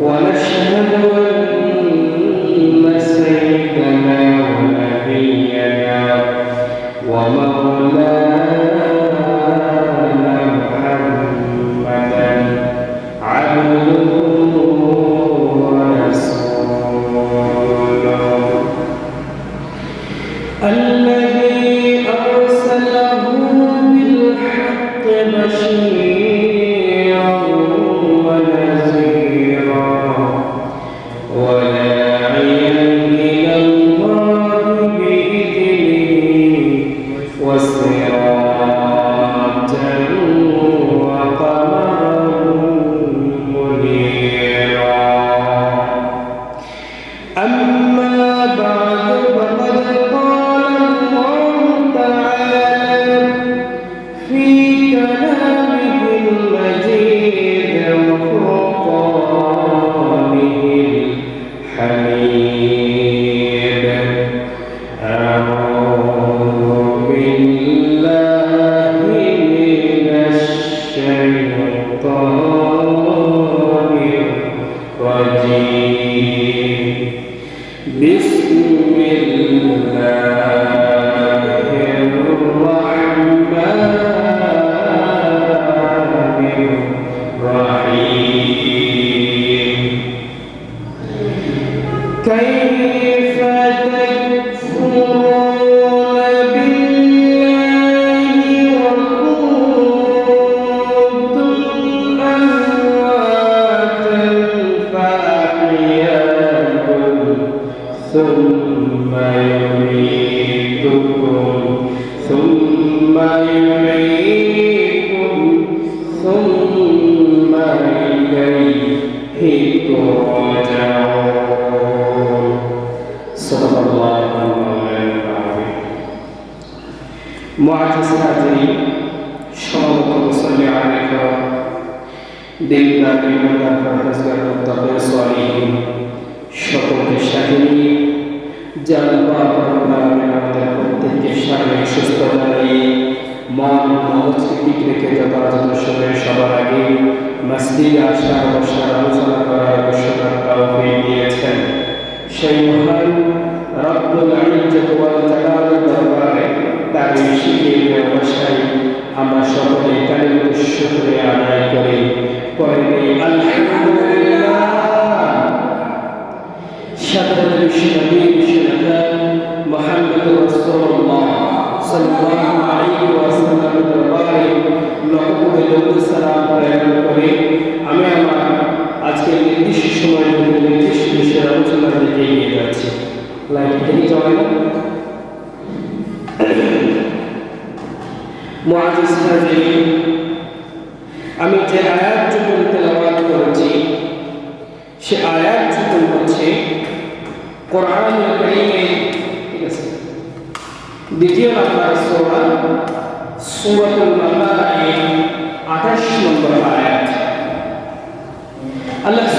ونشهد São আমরা সকলে কালিমুল শুকরিয়া আদায় করি। পরে নেই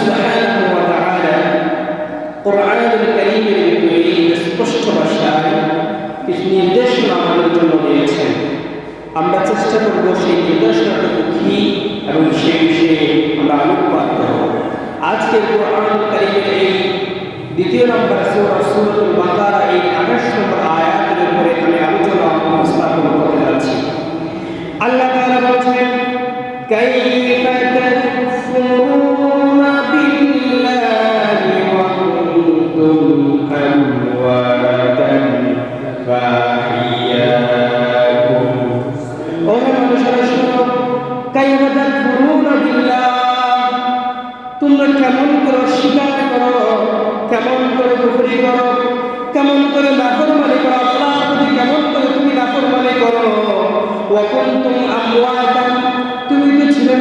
সুবহানাহু ওয়া তাআলা কোরআনুল কারীমের ভিতরে স্পষ্ট ভাষায় কিছু নির্দেশনা আমাদের জন্য দিয়েছেন আমরা চেষ্টা করব সেই নির্দেশনাটুকু কি এবং সেই বিষয়ে আমরা আলোকপাত করব। আজকের কোরআন কারিমের এই দ্বিতীয় নম্বর সূরা সূরাতুল বাকারা এই 28 নম্বর আয়াতের উপরে আমি আলোচনা উপস্থাপন করতে যাচ্ছি। আল্লাহ তাআলা বলেছেন, কাইফা ওয়াকুনতুম আমওয়াতান তুমি তো ছিলে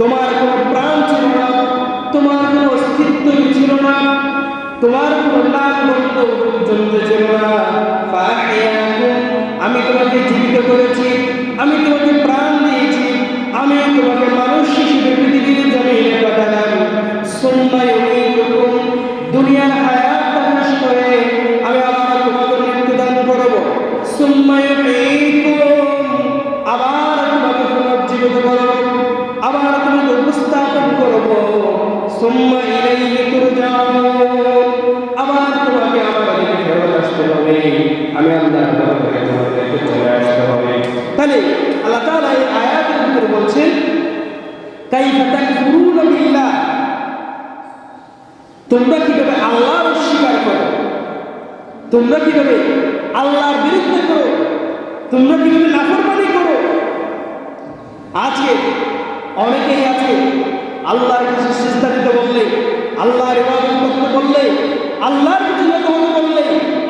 তোমার কোনো প্রাণ ছিল না, তোমার কোনো অস্তিত্ব ছিল না, তোমার কোনো ছিল না। আমি তোমাকে জীবিত করেছি, আমি তোমাকে প্রাণ দিয়েছি, আমি তোমাকে মানুষ হিসেবে পৃথিবীর পাঠালাম দুনিয়ার হায়াত করে আমি আবার তোমাকে মৃত্যুদান করব। সুম্মা করব। সুম্মা ইলাইহি তুরজাউন। আবার তোমাকে আমার দিকে ফেরত আসতে হবে। আমি আল্লাহর দরবারে তোমাদেরকে চলে আসতে হবে। তাহলে আল্লাহ তাআলা এই আয়াতের ভিতরে বলছেন, কাইফা তাকফুরুনা বিল্লাহ। তোমরা কীভাবে আল্লাহর অস্বীকার করো? তোমরা কীভাবে আল্লাহর বিরুদ্ধে করো? তোমরা কীভাবে নাফরমানি করো? আজকে অনেকেই আছে আল্লাহর কাছে চেষ্টা দিতে বললে আল্লাহর ইবাদত করতে বললে আল্লাহর কিছু হতে বললে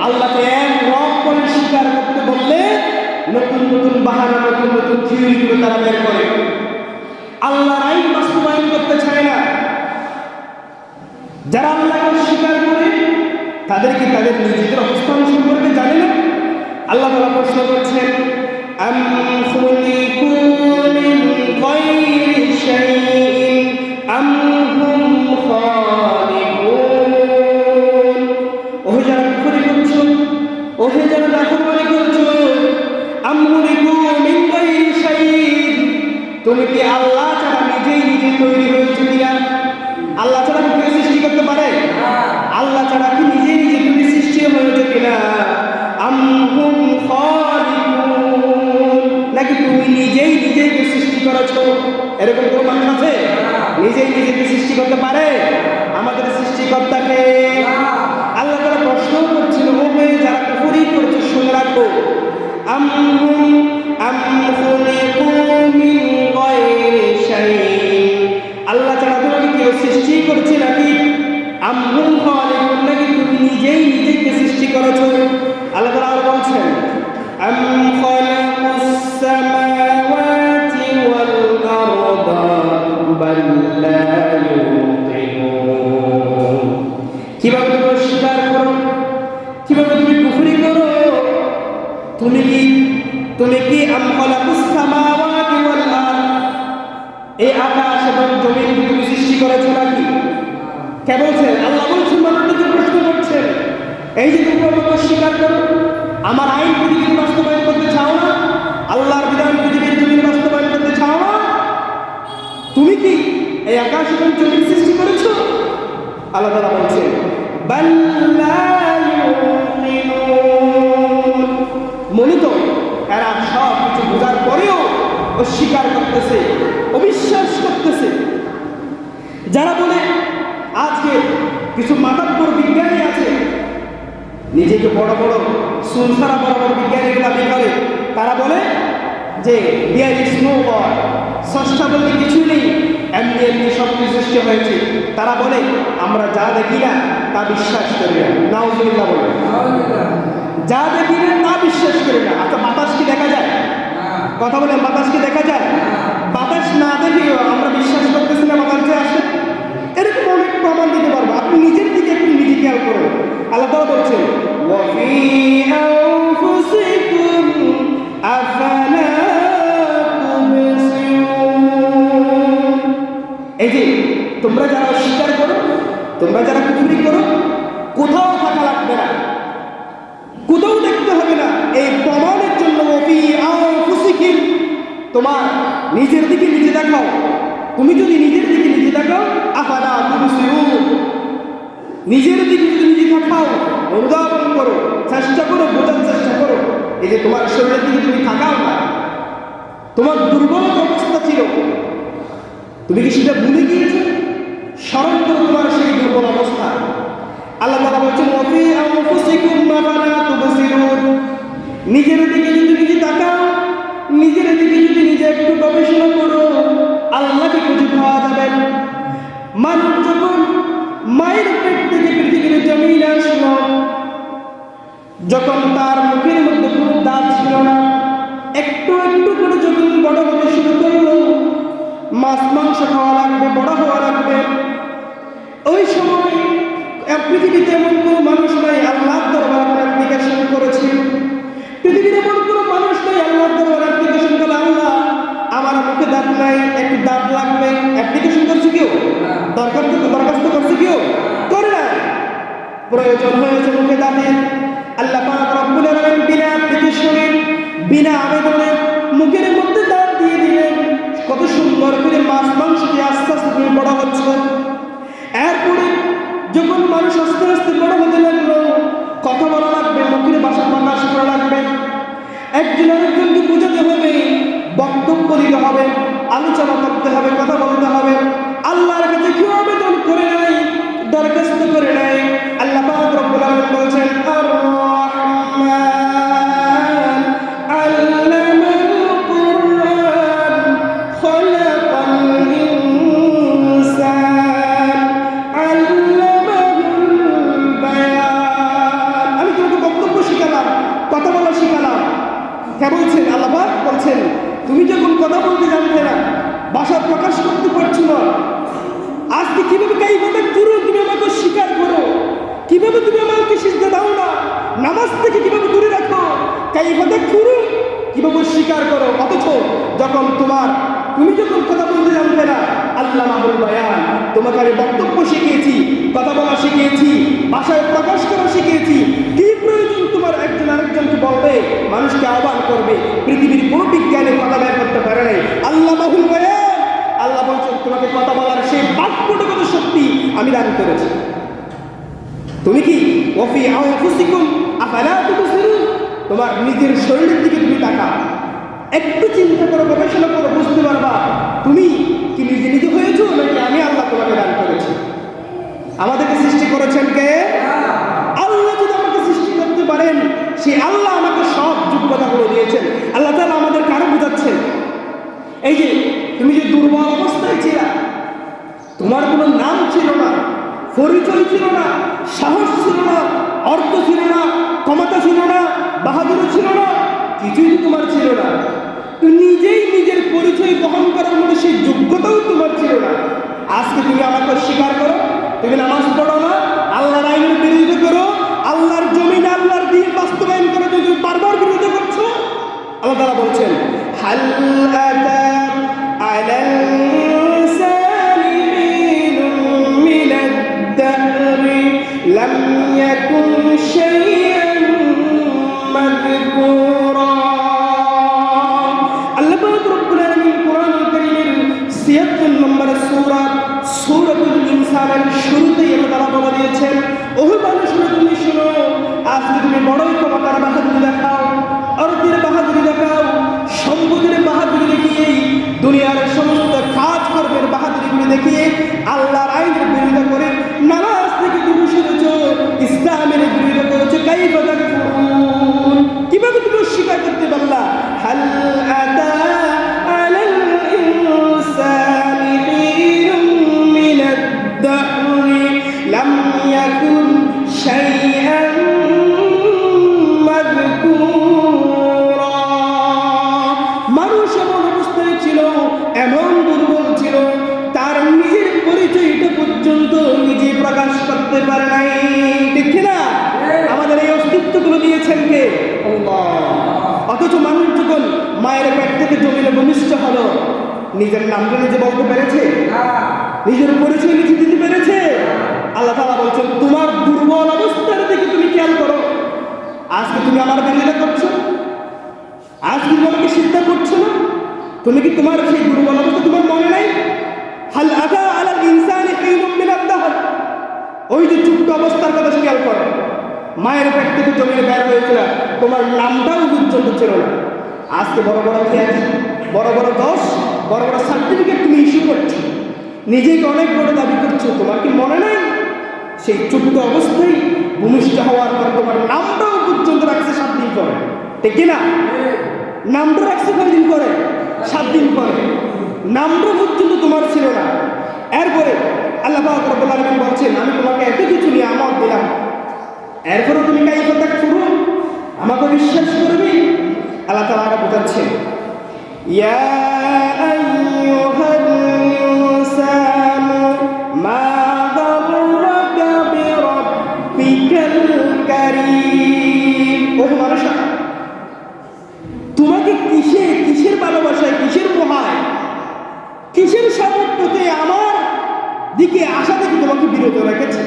আল্লাহকে এক রব করে স্বীকার করতে বললে নতুন নতুন বাহানা নতুন নতুন থিওরিগুলো তারা বের করে আল্লাহর আইন বাস্তবায়ন করতে চায় না যারা আল্লাহকে অস্বীকার করে তাদেরকে তাদের নিজেদের অবস্থান সম্পর্কে জানে না আল্লাহ তালা প্রশ্ন করছেন أم خلقوا من غير شيء তুমি কি আল্লাহ ছাড়া নিজেই নিজে তৈরি হয়েছে কিনা? আল্লাহ ছাড়া কি সৃষ্টি করতে পারে? আল্লাহ ছাড়া কি নিজে নিজে তুমি সৃষ্টি হয়েছে কিনা? নাকি তুমি নিজেই নিজেকে সৃষ্টি করেছ? এরকম কোনো মানুষ আছে? নিজেই নিজেকে সৃষ্টি করতে পারে? আমাদের সৃষ্টিকর্তাকে আল্লাহ তারা প্রশ্ন করছিল হয়ে যারা কুফরি করেছে, শুনে রাখো। আমহুম আল্লাহ ছাড়া তোমাকে কেউ সৃষ্টি করছে নাকি? আমহুম খালিকুন, নাকি তুমি নিজেই নিজেকে সৃষ্টি করেছ? আল্লাহ তাআলা আরও বলছেন, আম খালাকুস সামাওয়াতি কীভাবে তুমি অস্বীকার করো? কীভাবে তুমি কুফরি করো? তুমি কি তুমি কি এই আকাশ এবং জমিন তুমি সৃষ্টি করেছ নাকি? কে বলছেন? আল্লাহ প্রশ্ন করছেন। এই যে তুমি স্বীকার করো, আমার আইন পৃথিবীর বাস্তবায়ন করতে চাও না? আল্লাহর বিধান আকাশ এবং জমির সৃষ্টি করেছ? আল্লাহ তারা বলছেন বাল মূলত এরা সব কিছু বোঝার পরেও অস্বীকার করতেছে, অবিশ্বাস করতেছে। যারা বলে, আজকে কিছু মাতাব্বর বিজ্ঞানী আছে, নিজেকে বড় বড় সুনসারা বড় বড় বিজ্ঞানীরা দাবি করে, তারা বলে যে দেয়ার ইজ নো গড স্রষ্টা বলতে কিছুই নেই। এমনি এমনি সব সৃষ্টি হয়েছে। তারা বলে আমরা যা দেখি না তা বিশ্বাস করি না। নাউজুবিল্লাহ বলে। যা দেখি না তা বিশ্বাস করি না। আচ্ছা বাতাস কি দেখা যায়? কথা বলে বাতাস কি দেখা যায়? বাতাস না দেখেও আমরা বিশ্বাস করতেছি না বাতাস যে আসে? এরকম অনেক প্রমাণ দিতে পারব। আপনি নিজের দিকে একটু নিজে খেয়াল করুন। আল্লাহ তাআলা বলছেন আফালা এই যে, তোমরা যারা অস্বীকার করো, তোমরা যারা কুফরি করো, কোথাও থাকা লাগবে না। কোথাও দেখতে হবে না, এই প্রমাণের জন্য তোমার নিজের দিকে নিজে দেখাও। তুমি যদি নিজের দিকে নিজে দেখাও তুবসিরুন। নিজের দিকে যদি নিজে দেখাও, অনুধাবন করো, চেষ্টা করো, বোঝার চেষ্টা করো। এই যে তোমার শরীরের দিকে তুমি থাকাও না। তোমার দুর্বল অবস্থা ছিল। তুমি কি সেটা ভুলে গিয়েছো? স্মরণ করো তোমার সেই দুর্বল অবস্থা। আল্লাহ তাআলা বলছেন, ওয়াফি আনফুসিকুম মা ফালা তুবসিরুন। নিজের দিকে যদি নিজে তাকাও, নিজের দিকে যদি নিজে একটু গবেষণা করো, আল্লাহকে খুঁজে পাওয়া যাবে। মানুষ যখন মায়ের পেট থেকে পৃথিবীর জমিনে আসলো, যখন তার মুখের মধ্যে কোনো দাঁত ছিল না, একটু একটু করে যখন বড় হতে শুরু করল মাছ, মাংস খাওয়া লাগবে, বড় হওয়া লাগবে। ওই সময় পৃথিবীতে এমন কোনো মানুষ নাই, আল্লাহর দরবার অ্যাপ্লিকেশন করেছে। পৃথিবীতে এমন কোনো মানুষ নাই, আল্লাহর দরবার অ্যাপ্লিকেশন করে আল্লাহ আমার মুখে দাঁত নাই, একটু দাঁত লাগবে। অ্যাপ্লিকেশন করছে কেউ? দরখাস্ত দরখাস্ত করছে কেউ? করে না প্রয়োজন হয়েছে মুখে দাঁতের আল্লাহ পাক রব্বুল আলামিন বিনা অ্যাপ্লিকেশনে বিনা আবেদনে ছিলেন এরপরে যখন মানুষ আস্তে আস্তে বড় হতে লাগল, কথা বলা লাগবে, মুখের ভাষা প্রকাশ করা লাগবে। একজন আরেকজনকে বোঝাতে হবে, বক্তব্য দিতে হবে, আলোচনা করতে হবে, কথা বলতে হবে। আল্লাহর কাছে কেউ আবেদন করে নাই, দরখাস্ত করে নেয় আল্লাহ রব্বুল আলামিন ভাষা প্রকাশ করতে পারছ না। আজকে কীভাবে কাইফাতে পুরো তুমি আমাকে স্বীকার করো? কীভাবে তুমি আমাকে সিজদা দাও না? নামাজ থেকে কীভাবে দূরে রাখো? কাইফাতে পুরো কীভাবে স্বীকার করো? অথচ যখন তোমার, তুমি যখন কথা বলতে জানতে না আল্লাহ মাহুল বায়ান, তোমাকে আমি বক্তব্য শিখিয়েছি, কথা বলা শিখিয়েছি, ভাষায় প্রকাশ করা শিখিয়েছি, কি প্রয়োজন তোমার একজন আরেকজনকে বলবে, মানুষকে আহ্বান করবে, পৃথিবীর কোনো বিজ্ঞানে কথা বের করতে পারে নাই। আল্লাহ মাহুল তোমাকে কথা বলার সেই বাক্যটুকু শক্তি আমি দান করেছি। তুমি কি, ওফি আনফুসিকুম আফালা তুবসিরুন? তোমার নিজের শরীরের দিকে তুমি তাকাও। একটু চিন্তা করো, গবেষণা করো, বুঝতে পারবা। তুমি কি নিজে নিজে হয়েছো, নাকি আমি আল্লাহ তোমাকে দান করেছি? আমাদেরকে সৃষ্টি করেছেন কে? আল্লাহ যদি আমাকে সৃষ্টি করতে পারেন সে আল্লাহ আমাকে সব যোগ্যতাগুলো দিয়েছেন। আল্লাহ তাআলা আমাদের কারও বোঝাচ্ছেন। এই যে দুর্বল অবস্থায় ছিলা তোমার কোনো নাম ছিল না, পরিচয় ছিল না, সাহস ছিল না, অর্থ ছিল না, ক্ষমতা ছিল না, বাহাদুর ছিল না, কিছুই তোমার ছিল না। নিজেই নিজের পরিচয় বহন করার মতো সেই যোগ্যতাও তোমার ছিল না। আজকে তুমি আমাকে স্বীকার করো, তুমি নামাজ পড়ো না, আল্লাহর আইনের বিরোধিতা করো, আল্লাহর জমিন, আল্লাহর দিন বাস্তবায়ন করে, তুমি বারবার বিরোধিতা করছ। আল্লাহ তাআলা বলছেন হাল لم يكن شيء নিজের নামটা নিজে বলতে পেরেছে? নিজের পরিচয় নিজে দিতে পেরেছে? আল্লাহ তাআলা বলছেন তোমার দুর্বল অবস্থার দিকে তুমি খেয়াল করো। আজকে তুমি আমার বিরোধিতা করছ। আজ তুমি আমাকে চিন্তা করছ না। তুমি কি তোমার সেই দুর্বল অবস্থা তোমার মনে নাই? হাল আতা আলাল ইনসানি হিনুম মিনাদ দাহর। ওই যে চুপ্ত অবস্থার কথা খেয়াল করো। মায়ের পেট থেকে জমিয়ে বের হয়েছিল। তোমার নামটাও পর্যন্ত ছিল না। আজকে বড় বড় খ্যাত বড় বড় দশ বড় বড় সার্টিফিকেট তুমি ইস্যু করছ। নিজেকে অনেক বড় দাবি করছ, তোমার কি মনে নাই? সেই চুপ্ত অবস্থায় ভূমিষ্ঠ হওয়ার পর তোমার নামটাও পর্যন্ত রাখছে সাত দিন পরে। ঠিক কিনা? নামটা রাখছে কয়দিন পরে? সাত দিন পরে। নামটা পর্যন্ত তোমার ছিল না। এরপরে আল্লাহ রব্বুল বলছেন, আমি তোমাকে এত কিছু নিয়ে আমল দিলাম। এরপরে তুমি কাই কথা করো। আমাকে বিশ্বাস করবে? আল্লাহ আরও বোঝাচ্ছেন, ইয়া তোমাকে কিসে কিসের ভালোবাসায়, কিসের মোহায় কিসের সামর্থ্যতে আমার দিকে আসা থেকে তোমাকে বিরত রেখেছে?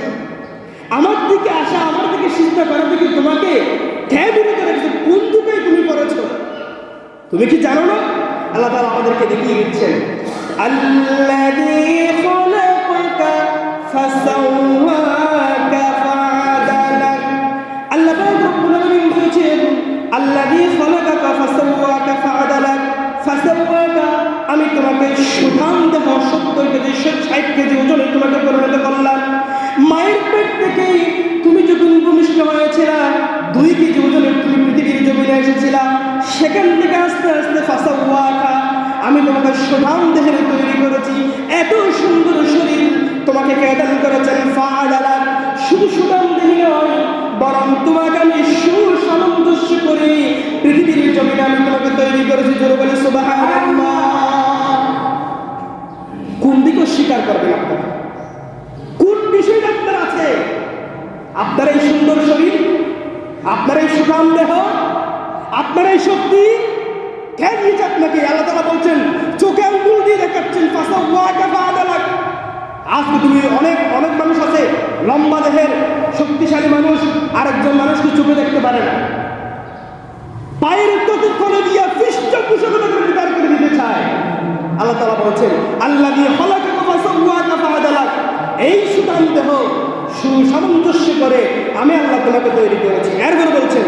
আমার দিকে আসা আমার দিকে চিন্তা করা থেকে তোমাকে কে বিরত রেখেছে। কোন তুমি করেছ? তুমি কি জানো না? আল্লাহ তালা আমাদেরকে দেখিয়ে দিচ্ছেন। আমি তোমাকে কেজি কেজি তোমাকে পরিণত করলাম। মায়ের পেট থেকেই তুমি যখন ভূমিষ্ঠ হয়েছিলা, দুই কেজি ওজনে তুমি পৃথিবীর জমিনে সেখান থেকে আস্তে আস্তে ফাঁসা ওয়াকা আমি তোমাকে সুঠাম দেহের তৈরি করেছি। এত সুন্দর শরীর তোমাকে কেদান করেছেন ফা শুধু সুঠাম দেহে নয়, বরং তোমাকে আমি সুসামঞ্জস্য করে পৃথিবীর জমিনে আমি তোমাকে তৈরি করেছি। জোর বলে, সুবহানাল্লাহ। কোন দিকে স্বীকার করবেন আপনারা? কোন বিষয়টা আপনার আছে? আপনার এই সুন্দর শরীর, আপনার এই সুঠাম দেহ আপনার এই শক্তি কে দিয়েছে আপনাকে আল্লাহ তালা বলছেন, চোখে আঙ্গুল দিয়ে দেখাচ্ছেন আজকে তুমি অনেক অনেক মানুষ আছে, লম্বা দেহের শক্তিশালী মানুষ, আরেকজন মানুষকে চোখে দেখতে পারে না। পায়ের ততক্ষণে দিয়া পৃষ্ঠ কুশলতাকে বিদার করে দিতে চায়। আল্লাহ তালা বলছেন আল্লাহ দিয়ে হলাকে এই সুতান দেহ সুসামঞ্জস্য করে আমি আল্লাহ তোমাকে তৈরি করেছি। এরপরে বলছেন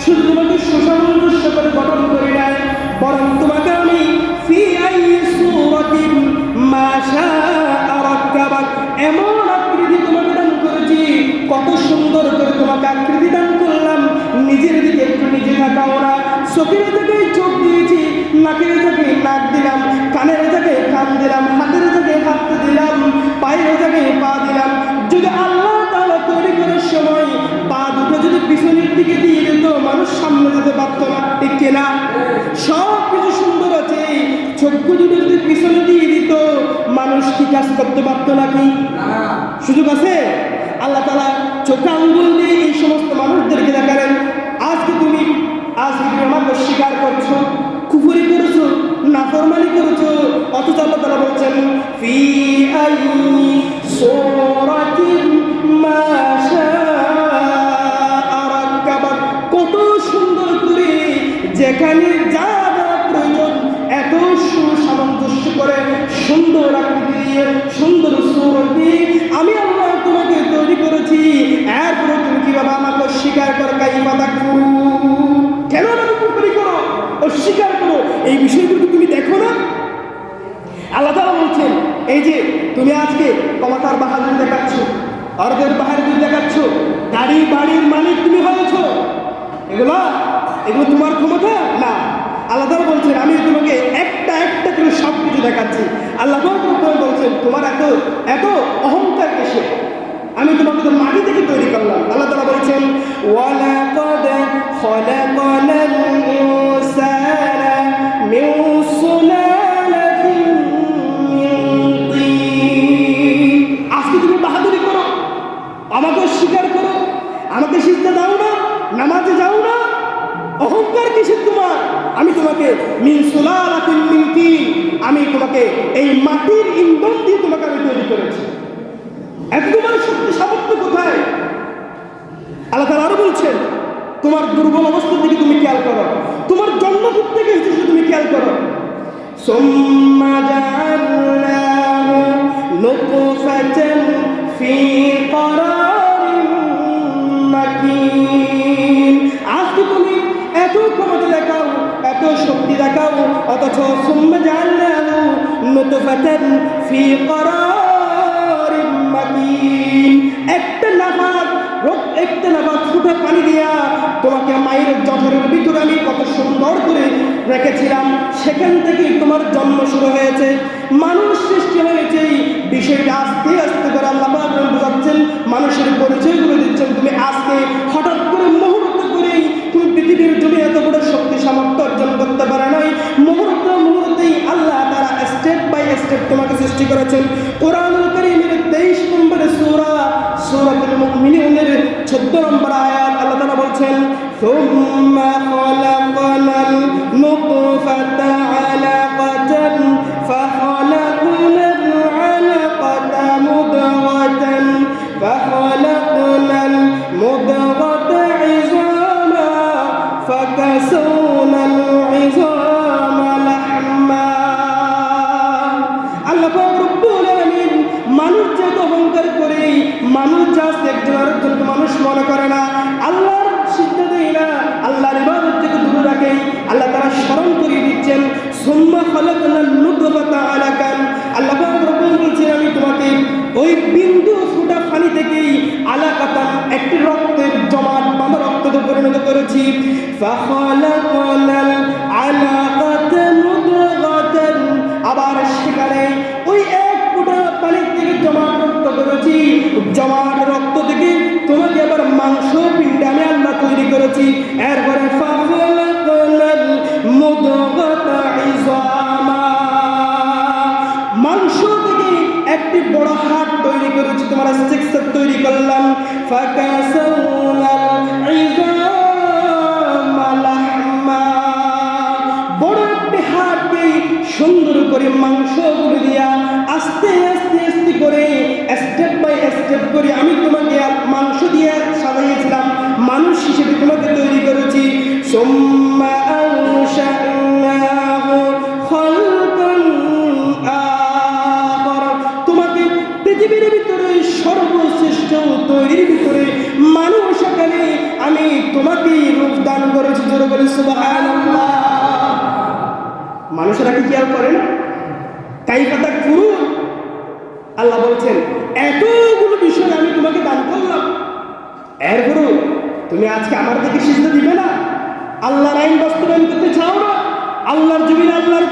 শুধু তোমাকে তোমাকে করে গঠন করে নাই। চোখের জায়গায় চোখ দিয়েছি নাকের জায়গায় নাক দিলাম কানের জায়গায় কান দিলাম হাতের জায়গায় হাত দিলাম পায়ের জায়গায় পা দিলাম। যদি আল্লাহ তাআলা তৈরি করার সময় পা দুটো যদি পিছনের দিকে দিয়ে দিত মানুষ সামনে যেতে পারতো না। ঠিক কিনা? সব কিছু সুন্দর আছে। চক্ষু দুটো যদি পিছনে দিয়ে দিত মানুষ কি কাজ করতে পারতো নাকি? সুযোগ আছে? আল্লাহ তালা চোখে আঙ্গুল দিয়ে এই সমস্ত মানুষদেরকে দেখালেন আমাকে স্বীকার করছ? কুফুরি করেছ? নাফরমানি করেছ? অথচ আল্লাহ তারা বলছেন ফি আই সূরাতিন পানি দিয়া তোমাকে মায়ের জঠরের ভিতরে আমি কত সুন্দর করে রেখেছিলাম। সেখান থেকে তোমার জন্ম শুরু হয়েছে। মানুষ সৃষ্টি হয়েছে বিষয়টা আস্তে আস্তে করে আল্লাহ বোঝাচ্ছেন মানুষের পরিচয়গুলো দিচ্ছেন, তুমি আজকে হঠাৎ করে মুহূর্ত করেই তুমি পৃথিবীর জমি এত বড় শক্তি সামর্থ্য অর্জন করতে পারে নাই। মুহূর্ত মুহূর্তেই আল্লাহ তারা স্টেপ বাই স্টেপ তোমাকে সৃষ্টি করেছেন। কোরআনুল কারীমের 23 নম্বরে সূরা, সূরাতুল মুমিনুনের 14 নম্বর আয়াত। আল্লাহ তাআলা বলছেন সুম্মা খলাকানাল নুতফাতা আলাকাতান ফাখলাকনাল আলাকাতা মুদগাতান ফাখলাকনাল মুদগাতা আবার সেখানে ওই এক ফুটা পানি থেকে জমাট রক্ত করেছি জমাট রক্ত থেকে তোমাকে আবার মাংস, পিণ্ড তৈরি করেছি। এরপরে মাংস থেকে একটি বড় হাট তৈরি করেছি, তোমার স্ট্রাকচার তৈরি করলাম।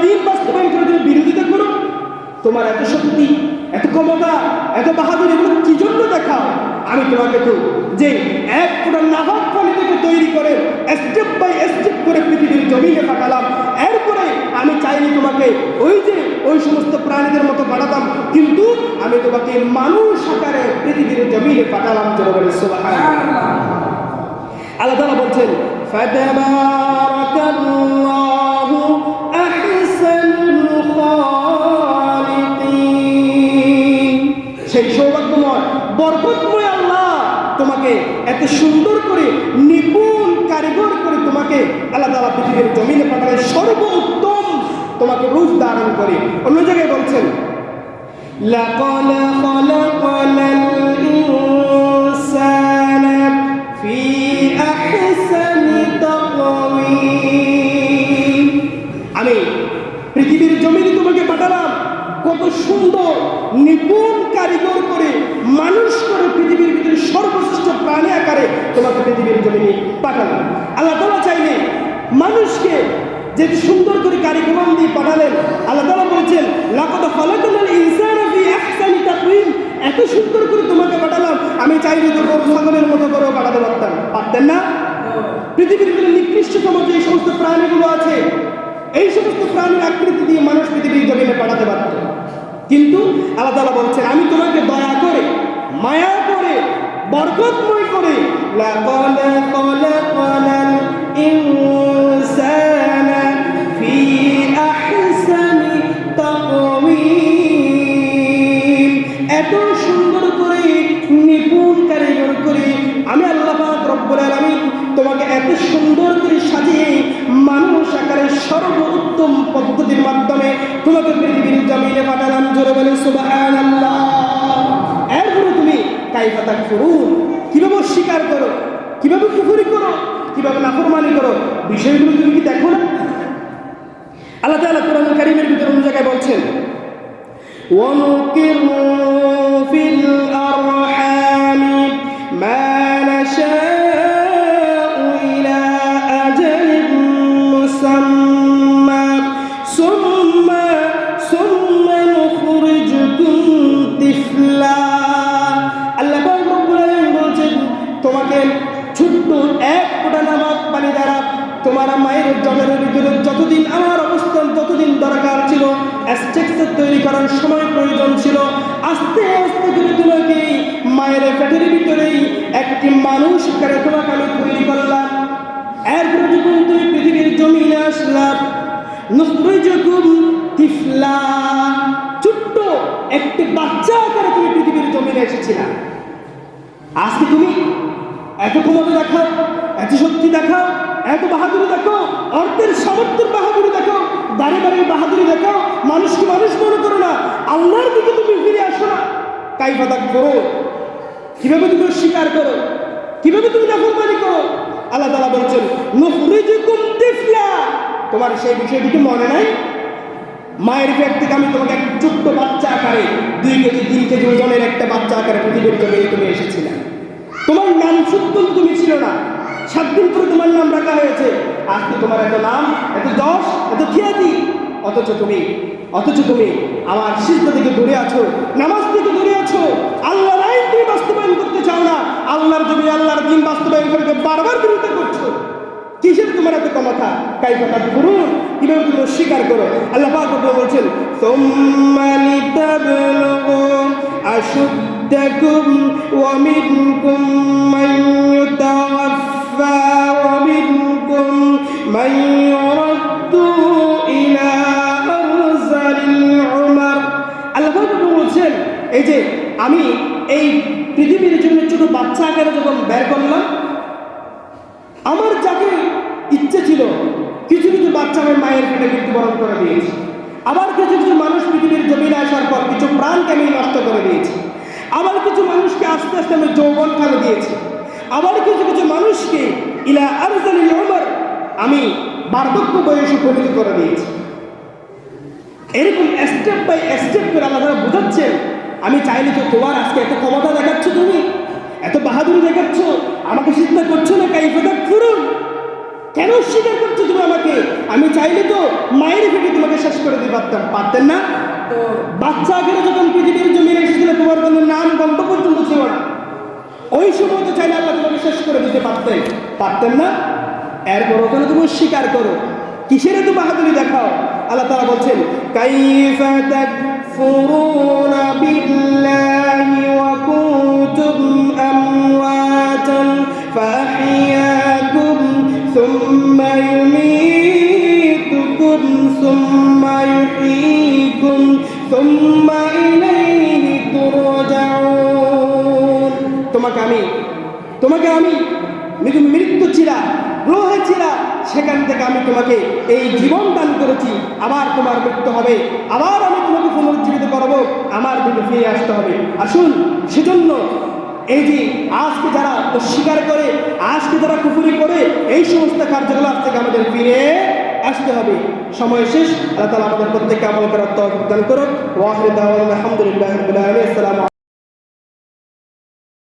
দিন বাস্তবায়ন করে তুমি বিরোধিতা করো তোমার এত শক্তি এত ক্ষমতা এত বাহাদুর এগুলো কি জন্য দেখাও? আমি তোমাকে তো যে এক পুরো নাহক পানি থেকে তৈরি করে স্টেপ বাই স্টেপ করে পৃথিবীর জমিনে পাঠালাম। এরপরে আমি চাইনি তোমাকে ওই যে ওই সমস্ত প্রাণীদের মতো পাঠাতাম কিন্তু আমি তোমাকে মানুষ আকারে পৃথিবীর জমিনে পাঠালাম জনগণের সুবহানাল্লাহ। আল্লাহ তাআলা বলছেন ফাতাবারাকাল্লাহু বরকতময় আল্লাহ। তোমাকে এত সুন্দর করে, নিপুণ, কারিগর করে তোমাকে আল্লাহ তালা পৃথিবীর জমিনে পাঠালে সর্বোত্তম তোমাকে রূপ ধারণ করে। অন্য জায়গায় বলছেন লাকলা সুন্দর নিপুণ কারিগর করে, মানুষ করে পৃথিবীর ভিতরে সর্বশ্রেষ্ঠ প্রাণী আকারে তোমাকে পৃথিবীর জমিনে পাঠালাম। আল্লাহ তাআলা চাইলে মানুষকে যে সুন্দর করে কারিকুলাম দিয়ে পাঠালেন, আল্লাহ তাআলা বলছেন, লাকাদ খালাকানাল ইনসানা এত সুন্দর করে তোমাকে পাঠালাম, আমি চাইলে তো গরু, ছাগলের মতো করেও পাঠাতে পারতাম। পারতেন না? পৃথিবীর ভিতরে নিকৃষ্টতম যে সমস্ত প্রাণীগুলো আছে, এই সমস্ত প্রাণীর আকৃতি দিয়ে মানুষ পৃথিবীর জমিনে পাঠাতে পারত। কিন্তু আল্লাহ তালা বলছেন আমি তোমাকে দয়া করে মায়া করে বরকতময় করে ইনসানা কাইফাতা করুন কীভাবে অস্বীকার করো? কীভাবে পুকুরি করো? কীভাবে নাফরমানি করো? বিষয়গুলো তুমি কি দেখো না? আল্লাহ তালা কোরআন কারিমের ভিতরে অন্য জায়গায় বলছেন ওয়ান জমের ভিতরে যতদিন আমার অবস্থান, ততদিন দরকার ছিল। স্ট্রাকচার তৈরি করার সময় প্রয়োজন ছিল। আস্তে আস্তে করে তোমাকে মায়ের পেটের ভিতরেই একটি মানুষ করে তোমাকে আমি তৈরি করলাম। এরপরে যখন তুমি পৃথিবীর জমিনে আসলাম নুখরিজুকুম তিফলা, ছোট্ট একটি বাচ্চা আকারে তুমি পৃথিবীর জমিনে এসেছিলা। আজকে তুমি এত ক্ষমতা দেখাও। এত শক্তি দেখাও, এত বাহাদুরি দেখো অর্থের সামর্থ্যের বাহাদুরি দেখো দাঁড়িয়ে দাঁড়িয়ে বাহাদুরি দেখো মানুষকে মানুষ মনে করো না, আল্লাহর দিকে তুমি ফিরে আসো না। কাইফা দাগ করো কীভাবে তুমি স্বীকার করো, কীভাবে তুমি দেখো নাফরমানি করো? আল্লাহ তাআলা বলছেন তোমার সেই বিষয়টি কি মনে নাই? মায়ের পেট থেকে আমি তোমাকে এক ছোট্ট বাচ্চা আকারে, দুই কেজি, তিন কেজি ওজনের একটা বাচ্চা আকারে জমিনে তুমি এসেছিলে। তোমার নাম সত্য তুমি ছিল না। সাত দিন পরে তোমার নাম রাখা হয়েছে। আজকে তোমার এত নাম, এত দশ, এত খ্যাতি অথচ তুমি অথচ তুমি আমার সিদ্ধ থেকে দূরে আছো, নামাজ থেকে দূরে আছো। আল্লাহর আইন তুমি বাস্তবায়ন করতে চাও না। আল্লাহর জমি, আল্লাহর দিন বাস্তবায়ন করতে বারবার বিরোধিতা করছ। কিসের তোমার এত কমাথা ক্ষমতা? কাইফাতা করুন কীভাবে তুমি অস্বীকার করো? আল্লাহ পাক বলছেন, সুম্মা লিতাবলুগু আশুদ্দাকুম ওয়া বলছেন, এই যে আমি এই পৃথিবীর জন্য ছোট বাচ্চা আকারে যখন বের করলাম, আমার যাকে ইচ্ছে ছিল কিছু কিছু বাচ্চা আমি মায়ের পেটে মৃত্যুবরণ করে দিয়েছি। আবার কিছু কিছু মানুষ পৃথিবীর জমিনে আসার পর কিছু প্রাণকে আমি নষ্ট করে দিয়েছি। আবার কিছু মানুষকে আস্তে আস্তে আমি যৌবন ফেলে দিয়েছি। আবার কিছু কিছু মানুষকে ইলা আরজালিল উমর আমি বার্ধক্য বয়সে উপনীত করে দিয়েছি। এরকম স্টেপ বাই স্টেপ করে আল্লাহ তাআলা বোঝাচ্ছেন আমি চাইলে তো তোমার আজকে এত ক্ষমতা দেখাচ্ছ তুমি এত বাহাদুরি দেখাচ্ছ আমাকে চিন্তা করছ না কাইফাটা ফুরুন কেন স্বীকার করছ তুমি আমাকে? আমি চাইলে তো মায়ের ফেটে তোমাকে শেষ করে দিতে পারতাম। পারতেন না? বাচ্চা আগে যখন পৃথিবীর জমিনে এসেছিল তোমার কোনো নাম গল্প পর্যন্ত ছিল না। ওই সময় তো চাইলে আল্লাহ তোমাকে শেষ করে দিতে পারতেন। পারতেন না? এরপর ওখানে তুমি স্বীকার করো। কিসের তো বাহাদুরি দেখাও? আল্লাহ তারা বলছেন, কাইফা তাকফুরুনা বিল্লাহি। তোমাকে আমি তোমাকে আমি মৃত্যু চিরা, গ্রহে চিরা, সেখান থেকে আমি তোমাকে এই জীবন দান করেছি। আবার তোমার মৃত্যু হবে। আবার আমি তোমাকে পুনরুজ্জীবিত করব। আমার দিকে ফিরে আসতে হবে। আসুন সেজন্য এই যে আজকে যারা অস্বীকার করে, আজকে যারা কুফুরি করে, এই সমস্ত কার্যকলাপ থেকে আমাদের ফিরে আসতে হবে। সময় শেষ। আল্লাহ তালা আমাদের প্রত্যেককে আমল করার তৌফিক দান করুন ওয়াহিদ আলহামদুলিল্লাহ আসসালাম